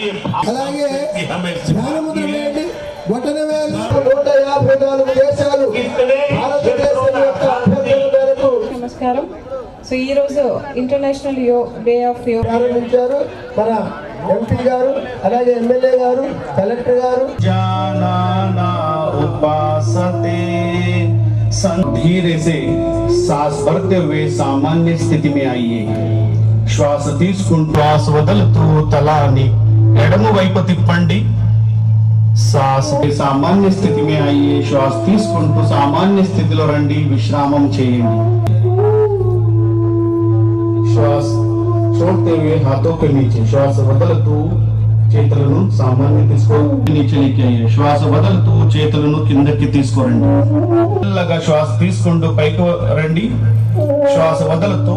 అలాగే कि हमें ధ్యానముద్ర వేయండి బొటన వేలు నూట యాభై నాలుగు దేశాలు कितने భారతదేశం యొక్క అభ్యర్థన మేరకు నమస్కారం సో ఈరోజు ఇంటర్నేషనల్ యో డే ఆఫ్ యోగా ప్రారంభించారు మన ఎంపీ గారు అలాగే ఎమ్మెల్యే గారు కలెక్టర్ గారు जाना उपासते सन धीरे से सांस भरते हुए सामान्य स्थिति में आइए శ్వాస తీసుకుంటూ శ్వాస వదులుతూ తలాని ఎడమ వైపు తిప్పండి శ్వాస సామాన్య స్థితి మే అయ్యే శ్వాస తీసుకుంటూ సామాన్య స్థితిలో రండి విశ్రామం చేయండి శ్వాస छोड़ते हुए हाथों के नीचे శ్వాస వదులుతూ చేతులను సామాన్య తీసుకో నీచెనికి అయ్యే శ్వాస వదులుతూ చేతులను కిందకి తీసుకురండి మెల్లగా శ్వాస తీసుకుంటూ పైకి రండి శ్వాస వదులుతూ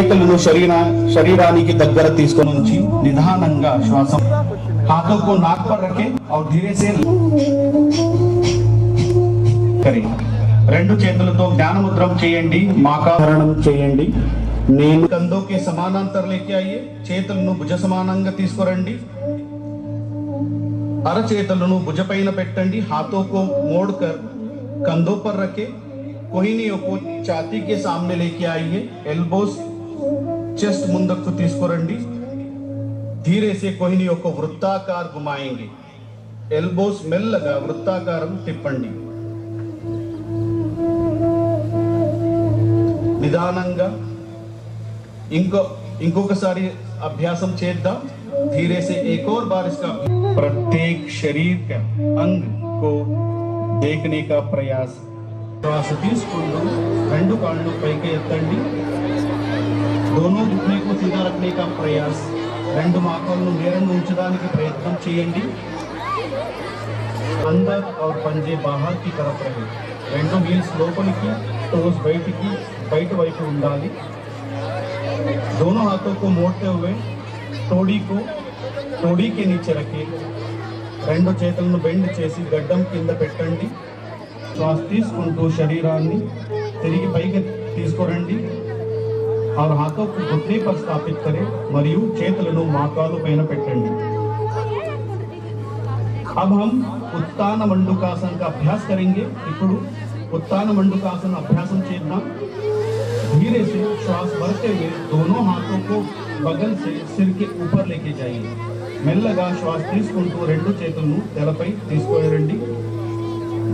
చేతులను శరీర శరీరానికి దగ్గర తీసుకొని ఉంచి నిదానంగా శ్వాస हाथों को नाक पर रखें और धीरे से కరి రెండు చేతులతో జ్ఞానముద్రం చేయండి మాకారణం చేయండి నేను కందోకే సమానాంతర లేకే అయ్యే చేతులను భుజ సమానంగా తీసుకురండి అరచేతులను భుజపైన పెట్టండి हाथों को मोड़कर कंधों पर रखे कोहिनियों को छाती के सामने लेके आइए एल्बोस చెస్ట్ ముందుకు తీసుకురండి ధీరే సే కోహినియో को వృత్తాకార్ घुमाएंगे ఎల్బోస్ మెల్లగా వృత్తాకారం తిప్పండి నిదానంగా ఇంకో ఇంకొకసారి అభ్యాసం చేద్దాం धीरे से एक और बार इसका प्रत्येक शरीर का अंग को देखने का प्रयास శ్వాస తీసుకుంటూ రెండు కాళ్ళు పైకి ఎత్తండి दोनों घुटने को सीधा रखने का प्रयास రెండు మాకలను నేరంగా ఉంచడానికి ప్రయత్నం చేయండి अंदर और पंजे बाहर की तरफ रहे రెండు హీల్స్ లోపలికి టోస్ బయటికి బయట వైపు ఉండాలి दोनों हाथों को मोड़ते हुए తోడి को తోడి के नीचे रखे రెండు చేతులను బెండ్ చేసి గడ్డం కింద పెట్టండి శ్వాస తీసుకుంటూ శరీరాన్ని తిరిగి పైకి తీసుకురండి और हाथों को घुटने पर स्थापित करें మరియు చేతులను మోకాలు పైన పెట్టండి अब हम उत्तान मंडूकासन का अभ्यास करेंगे ఇప్పుడు उत्तान मंडूकासन अभ्यासం చేద్దాం धीरे से श्वास भरते हुए दोनों हाथों को बगल से सिर के ऊपर लेके जाइए మెల్లగా శ్వాస తీసుకుంటూ రెండు చేతులను తెలపై తీసుకురండి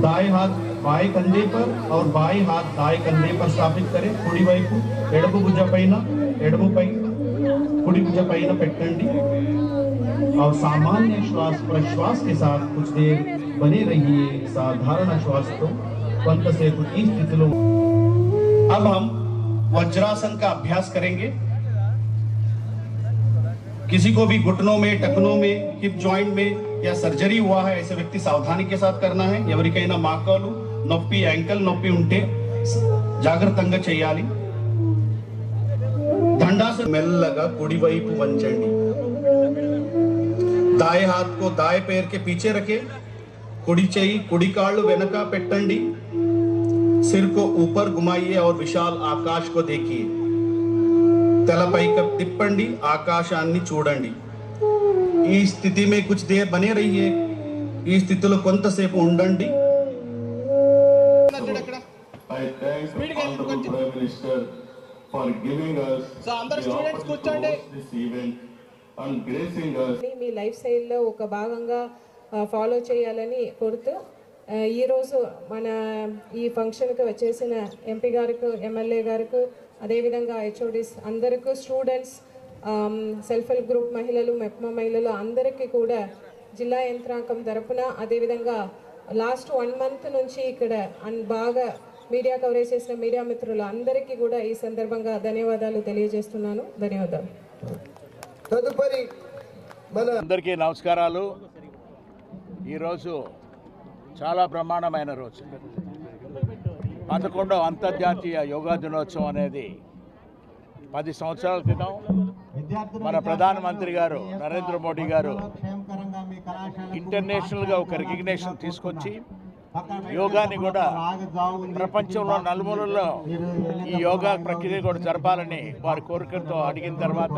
दाएं हाथ बाएं कंधे पर और बाएं हाथ दाएं कंधे पर स्थापित करें కుడి వైపు ఎడమ భుజ పైన ఎడమ పై కుడి భుజ పైన పెట్టండి और सामान्य श्वास प्रश्वास के साथ कुछ देर बने रहिए साधारण श्वास तो కొంతసేపు ఈ స్థితిలో अब हम वज्रासन का अभ्यास करेंगे किसी को भी घुटनों में टखनों में हिप जॉइंट में या सर्जरी हुआ है ऐसे व्यक्ति सावधानी के साथ करना है ఎవరికైనా మాకాలు नंकल नोपे जाग्रत चेयर दंडास मेल कुछ वी दाए हाथ को दाए पेर के पीछे रखे कुड़ी कुड़ी कुड़ वेनक पेटी सिर को ऊपर घुमाइए और विशाल आकाश को देखिए तल पैक तिपी आकाशा चूँ स्थिति में कुछ देर बने रहिए स्थित को सब उड़ी for giving us the opportunity to host this event and gracing us. మీ లైఫ్ స్టైల్లో ఒక భాగంగా ఫాలో చేయాలని కోరుతూ ఈరోజు మన ఈ ఫంక్షన్కి వచ్చేసిన ఎంపీ గారికి ఎమ్మెల్యే గారికి అదేవిధంగా హెచ్ఓడిస్ అందరికీ స్టూడెంట్స్ సెల్ఫ్ హెల్ప్ గ్రూప్ మహిళలు మెప్మా మహిళలు అందరికీ కూడా జిల్లా యంత్రాంగం తరపున అదేవిధంగా లాస్ట్ వన్ మంత్ నుంచి ఇక్కడ బాగా మీడియా కవరేజ్ చేసిన మీడియా మిత్రులు అందరికీ కూడా ఈ సందర్భంగా ధన్యవాదాలు తెలియజేస్తున్నాను. ధన్యవాదాలు. తదుపరి మన అందరికీ నమస్కారాలు. ఈరోజు చాలా బ్రహ్మాండమైన రోజు. పదకొండవ అంతర్జాతీయ యోగా దినోత్సవం అనేది పది సంవత్సరాల క్రితం మన ప్రధానమంత్రి గారు నరేంద్ర మోడీ గారు ఇంటర్నేషనల్గా ఒక రికగ్నేషన్ తీసుకొచ్చి యోగాని కూడా ప్రపంచంలో నలుమూలల్లో ఈ యోగా ప్రక్రియ కూడా జరపాలని వారి కోరికలతో అడిగిన తర్వాత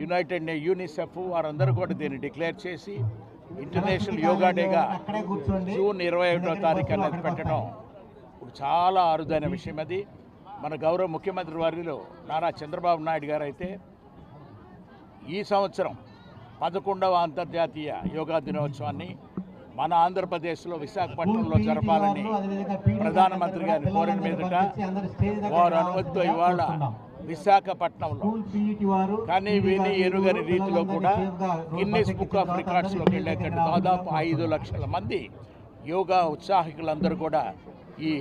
యునైటెడ్ నే యూనిసెఫ్ వారందరూ కూడా దీన్ని డిక్లేర్ చేసి ఇంటర్నేషనల్ యోగా డేగా జూన్ ఇరవై ఒకటో తారీఖు అనేది పెట్టడం చాలా అరుదైన విషయం అది. మన గౌరవ ముఖ్యమంత్రి వర్యులు నారా చంద్రబాబు నాయుడు గారు అయితే ఈ సంవత్సరం పదకొండవ అంతర్జాతీయ యోగా దినోత్సవాన్ని మన ఆంధ్రప్రదేశ్లో విశాఖపట్నంలో జరపాలని ప్రధానమంత్రి గారిని కోరిన మీదట వారు అనుమతితో ఇవాళ విశాఖపట్నంలో కానీ విని ఎరుగని రీతిలో కూడా గిన్నెస్ బుక్ ఆఫ్ రికార్డ్స్లోకి వెళ్ళేటట్టు దాదాపు ఐదు లక్షల మంది యోగా ఉత్సాహికులందరూ కూడా ఈ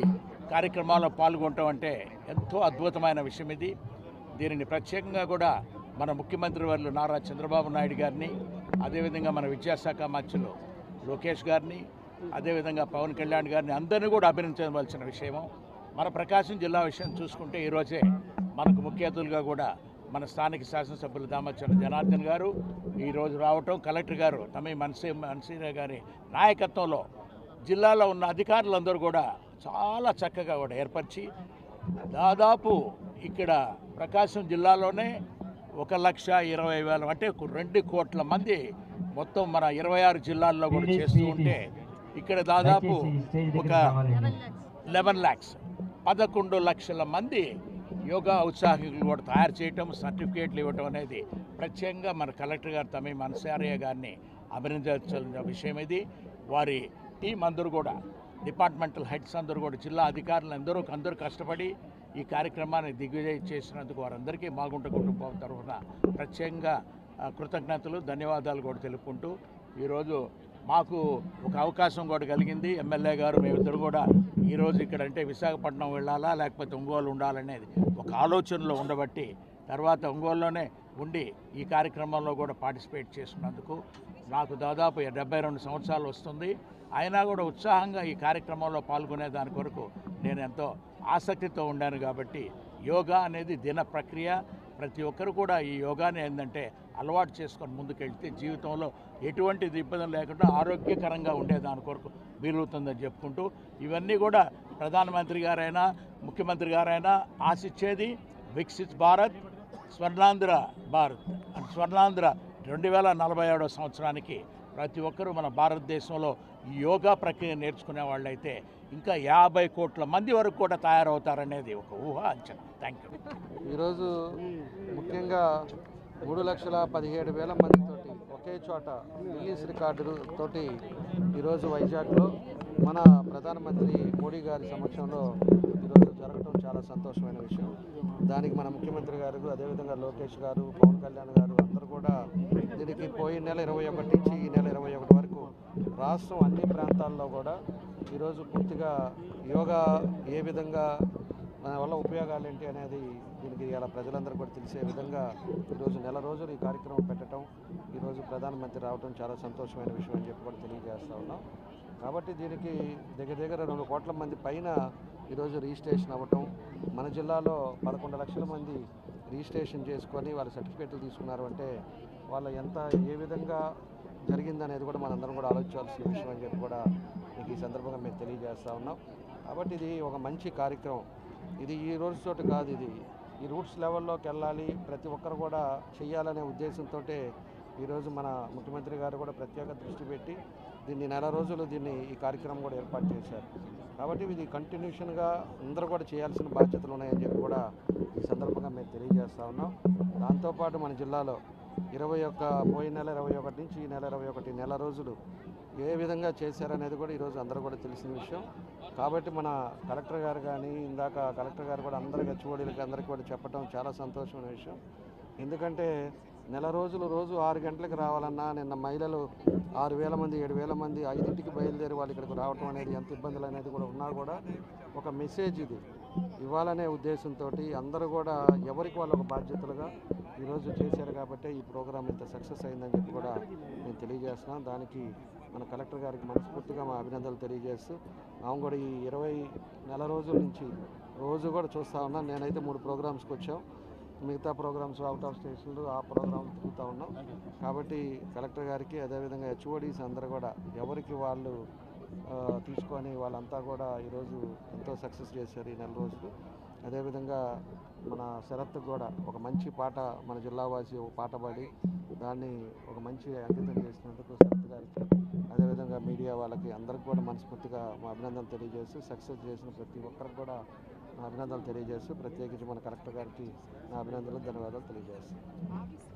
కార్యక్రమాల్లో పాల్గొనటం అంటే ఎంతో అద్భుతమైన విషయం ఇది. దీనిని ప్రత్యేకంగా కూడా మన ముఖ్యమంత్రి వర్యులు నారా చంద్రబాబు నాయుడు గారిని అదేవిధంగా మన విద్యాశాఖ మంత్రులు లోకేష్ గారిని అదేవిధంగా పవన్ కళ్యాణ్ గారిని అందరినీ కూడా అభినందించవలసిన విషయము. మన ప్రకాశం జిల్లా విషయం చూసుకుంటే ఈరోజే మనకు ముఖ్య అతిథులుగా కూడా మన స్థానిక శాసనసభ్యులు దామచంద్ర జనార్దన్ గారు ఈరోజు రావటం కలెక్టర్ గారు తమి మనసే మనసీర గారి నాయకత్వంలో జిల్లాలో ఉన్న అధికారులందరూ కూడా చాలా చక్కగా కూడా ఏర్పరిచి దాదాపు ఇక్కడ ప్రకాశం జిల్లాలోనే ఒక లక్ష ఇరవై వేల అంటే రెండు కోట్ల మంది మొత్తం మన ఇరవై ఆరు జిల్లాల్లో కూడా చేస్తూ ఉంటే ఇక్కడ దాదాపు ఒక లెవెన్ ల్యాక్స్. పదకొండు లక్షల మంది యోగా ఉత్సాహికులు కూడా తయారు చేయటం సర్టిఫికేట్లు ఇవ్వటం అనేది ప్రత్యేకంగా మన కలెక్టర్ గారు తమి మనసారయ్య గారిని అభినందించాల్సిన విషయం ఇది. వారి టీం అందరూ కూడా డిపార్ట్మెంటల్ హెడ్స్ అందరూ కూడా జిల్లా అధికారులు అందరూ అందరూ కష్టపడి ఈ కార్యక్రమాన్ని దిగ్విజయం చేసినందుకు వారందరికీ మాగుంట కుటుంబం తరఫున ప్రత్యేకంగా కృతజ్ఞతలు ధన్యవాదాలు కూడా తెలుపుకుంటూ ఈరోజు మాకు ఒక అవకాశం కూడా కలిగింది. ఎమ్మెల్యే గారు మేమిద్దరు కూడా ఈరోజు ఇక్కడ అంటే విశాఖపట్నం వెళ్ళాలా లేకపోతే ఒంగోలు ఉండాలనేది ఒక ఆలోచనలో ఉండబట్టి తర్వాత ఒంగోలులోనే ఉండి ఈ కార్యక్రమంలో కూడా పార్టిసిపేట్ చేసుకున్నందుకు నాకు దాదాపు డెబ్బై రెండు సంవత్సరాలు వస్తుంది. అయినా కూడా ఉత్సాహంగా ఈ కార్యక్రమంలో పాల్గొనే దాని కొరకు నేను ఎంతో ఆసక్తితో ఉండాను కాబట్టి యోగా అనేది దిన ప్రక్రియ. ప్రతి ఒక్కరు కూడా ఈ యోగాని ఏంటంటే అలవాటు చేసుకొని ముందుకెళ్తే జీవితంలో ఎటువంటి ఇబ్బందులు లేకుండా ఆరోగ్యకరంగా ఉండే దాని కొరకు వీలవుతుందని చెప్పుకుంటూ ఇవన్నీ కూడా ప్రధానమంత్రి గారైనా ముఖ్యమంత్రి గారైనా ఆశించేది వికసిత్ భారత్ స్వర్ణాంధ్ర భారత్. అండ్ స్వర్ణాంధ్ర రెండు వేల నలభై ఏడో సంవత్సరానికి ప్రతి ఒక్కరూ మన భారతదేశంలో ఈ యోగా ప్రక్రియ నేర్చుకునే వాళ్ళైతే ఇంకా యాభై కోట్ల మంది వరకు కూడా తయారవుతారనేది ఒక ఊహ అంచనా. థ్యాంక్ యూ ఈరోజు ముఖ్యంగా మూడు లక్షల పదిహేడు వేల మందితోటి ఒకే చోట రిలీజ్ రికార్డు తోటి ఈరోజు వైజాగ్లో మన ప్రధానమంత్రి మోడీ గారి సమక్షంలో ఈరోజు జరగడం చాలా సంతోషమైన విషయం. దానికి మన ముఖ్యమంత్రి గారు అదేవిధంగా లోకేష్ గారు పవన్ కళ్యాణ్ గారు అందరూ కూడా దీనికి పోయిన నెల ఇరవై ఒకటి నుంచి ఈ నెల ఇరవై ఒకటి వరకు రాష్ట్రం అన్ని ప్రాంతాల్లో కూడా ఈరోజు పూర్తిగా యోగా ఏ విధంగా వల్ల ఉపయోగాలు ఏంటి అనేది దీనికి ఇలా ప్రజలందరూ కూడా తెలిసే విధంగా ఈరోజు నెల రోజులు ఈ కార్యక్రమం పెట్టడం ఈరోజు ప్రధానమంత్రి రావడం చాలా సంతోషమైన విషయం అని చెప్పి కూడా తెలియజేస్తూ ఉన్నాం. కాబట్టి దీనికి దగ్గర దగ్గర రెండు కోట్ల మంది పైన ఈరోజు రిజిస్ట్రేషన్ అవ్వటం మన జిల్లాలో పదకొండు లక్షల మంది రిజిస్ట్రేషన్ చేసుకొని వాళ్ళ సర్టిఫికేట్లు తీసుకున్నారు అంటే వాళ్ళ ఎంత ఏ విధంగా జరిగిందనేది కూడా మనందరం కూడా ఆలోచించాల్సిన విషయం అని చెప్పి కూడా మీకు ఈ సందర్భంగా మేము తెలియజేస్తూ ఉన్నాం. కాబట్టి ఇది ఒక మంచి కార్యక్రమం. ఇది ఈ రోజు చోటు కాదు ఇది. ఈ రూట్స్ లెవెల్లోకి వెళ్ళాలి. ప్రతి ఒక్కరు కూడా చేయాలనే ఉద్దేశంతో ఈరోజు మన ముఖ్యమంత్రి గారు కూడా ప్రత్యేక దృష్టి పెట్టి దీన్ని నెల రోజులు దీన్ని ఈ కార్యక్రమం కూడా ఏర్పాటు చేశారు. కాబట్టి ఇది కంటిన్యూషన్గా అందరూ కూడా చేయాల్సిన బాధ్యతలు ఉన్నాయని చెప్పి కూడా ఈ సందర్భంగా మేము తెలియజేస్తా ఉన్నాం. దాంతోపాటు మన జిల్లాలో ఇరవై ఒక్క పోయిన నెల ఇరవై ఒకటి నుంచి ఈ నెల ఇరవై ఒకటి నెల రోజులు ఏ విధంగా చేశారనేది కూడా ఈరోజు అందరూ కూడా తెలిసిన విషయం. కాబట్టి మన కలెక్టర్ గారు కానీ ఇందాక కలెక్టర్ గారు కూడా అందరికి హెచ్ఓడీలకి అందరికీ కూడా చెప్పడం చాలా సంతోషమైన విషయం. ఎందుకంటే నెల రోజులు రోజు ఆరు గంటలకు రావాలన్నా నిన్న మహిళలు ఆరు వేల మంది ఏడు వేల మంది ఐదింటికి బయలుదేరి వాళ్ళు ఇక్కడికి రావటం అనేది ఎంత ఇబ్బందులు అనేది కూడా ఉన్నా కూడా ఒక మెసేజ్ ఇది. ఇవ్వాలనే ఉద్దేశంతో అందరూ కూడా ఎవరికి వాళ్ళు ఒక బాధ్యతలుగా ఈరోజు చేశారు కాబట్టి ఈ ప్రోగ్రాం ఇంత సక్సెస్ అయిందని చెప్పి కూడా నేను తెలియజేస్తున్నాను. దానికి మన కలెక్టర్ గారికి మనస్ఫూర్తిగా మా అభినందనలు తెలియజేస్తూ ఆమె కూడా ఈ ఇరవై నెల రోజుల నుంచి రోజు కూడా చూస్తూ ఉన్నాను నేనైతే మూడు ప్రోగ్రామ్స్కి వచ్చాం. మిగతా ప్రోగ్రామ్స్ అవుట్ ఆఫ్ స్టేషన్లు ఆ ప్రోగ్రామ్ తిరుగుతూ ఉన్నాం. కాబట్టి కలెక్టర్ గారికి అదేవిధంగా హెచ్ఓడీస్ అందరూ కూడా ఎవరికి వాళ్ళు తీసుకొని వాళ్ళంతా కూడా ఈరోజు ఎంతో సక్సెస్ చేశారు ఈ నెల రోజులు. అదేవిధంగా మన శరత్ కూడా ఒక మంచి పాట మన జిల్లావాసి ఒక పాట పాడి దాన్ని ఒక మంచి అంకితం చేసినందుకు శరత్ గారికి అదేవిధంగా మీడియా వాళ్ళకి అందరికి కూడా మనస్ఫూర్తిగా మా అభినందనలు తెలియజేస్తూ సక్సెస్ చేసిన ప్రతి ఒక్కరికి కూడా నా అభినందనలు తెలియజేస్తూ ప్రత్యేకించి మన కలెక్టర్ గారికి నా అభినందనలు ధన్యవాదాలు తెలియజేస్తాను